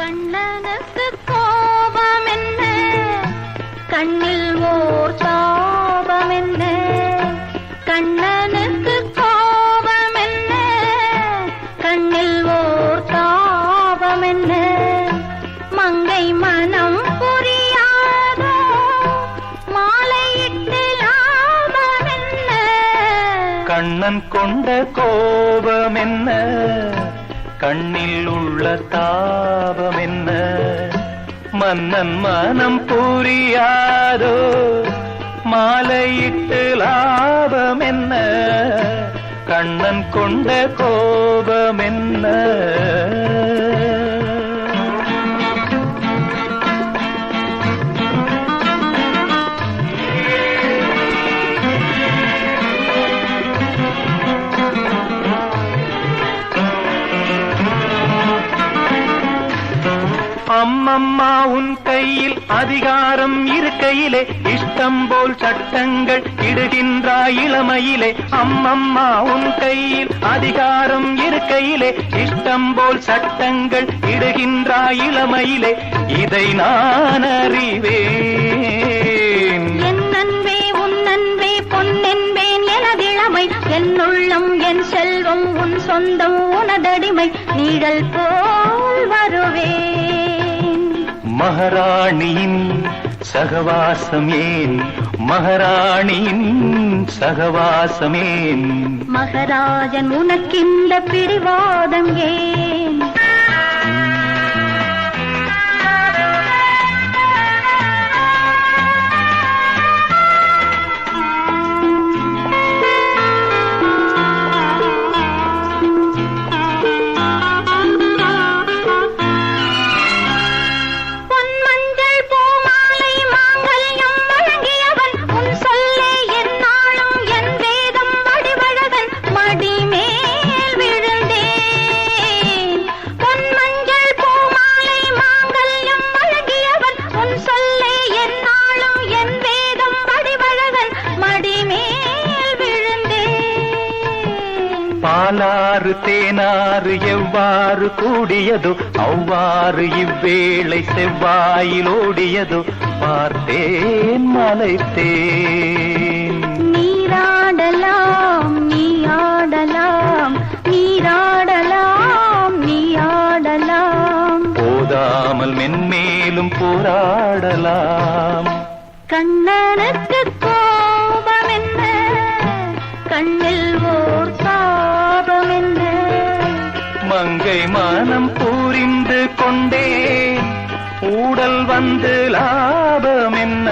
கண்ணனுக்கு கோபம் என்ன? கண்ணில் ஓர் சாபம் என்ன? கண்ணனுக்கு கோபம் என்ன? கண்ணில் ஓர் சாபம் என்ன? மங்கை மனம் புரியாத? மாலையிட்டு லாபம் என்ன? கண்ணன் கொண்ட கோபம் என்ன? கண்ணில் உள்ள தாபம் என்ன மன்னன் மனம் புரியாதோ மாலையிட்டு லாபம் என்ன அம்மம்மா உன் கையில் அதிகாரம் இருக்கையிலே இஷ்டம் போல் சட்டங்கள் இடுகின்றாய் இளமையிலே. அம்மம்மா உன் கையில் அதிகாரம் இருக்கையிலே இஷ்டம் போல் சட்டங்கள் இடுகின்றாய் இளமையிலே. இதை நான் அறிவேன். என் அன்பே உன் அன்பே பொன்னென்பேன் எனதிழமை. என் உள்ளம் என் செல்வம் உன் சொந்தம் உனதடிமை. நீழல் போ மகாராணியின் சகவாசமேன். ஏன் மகாராணியின் சகவாசம் ஏன் மகராஜன் உனக்கிந்த பிடிவாதம் ஏன்? பாலாறு தேனாறு எவ்வாறு கூடியதோ அவ்வாறு இவ்வேளை செவ்வாயில் ஓடியதோ பார்த்தேன் மலைத்தேன். நீராடலாம் நீயாடலாம் நீராடலாம் நீயாடலாம் போதாமல் மென்மேலும் போராடலாம். கண்ணனுக்கு மங்கை மனம் பூரிந்து கொண்டே ஊடல் வந்து லாபம் என்ன?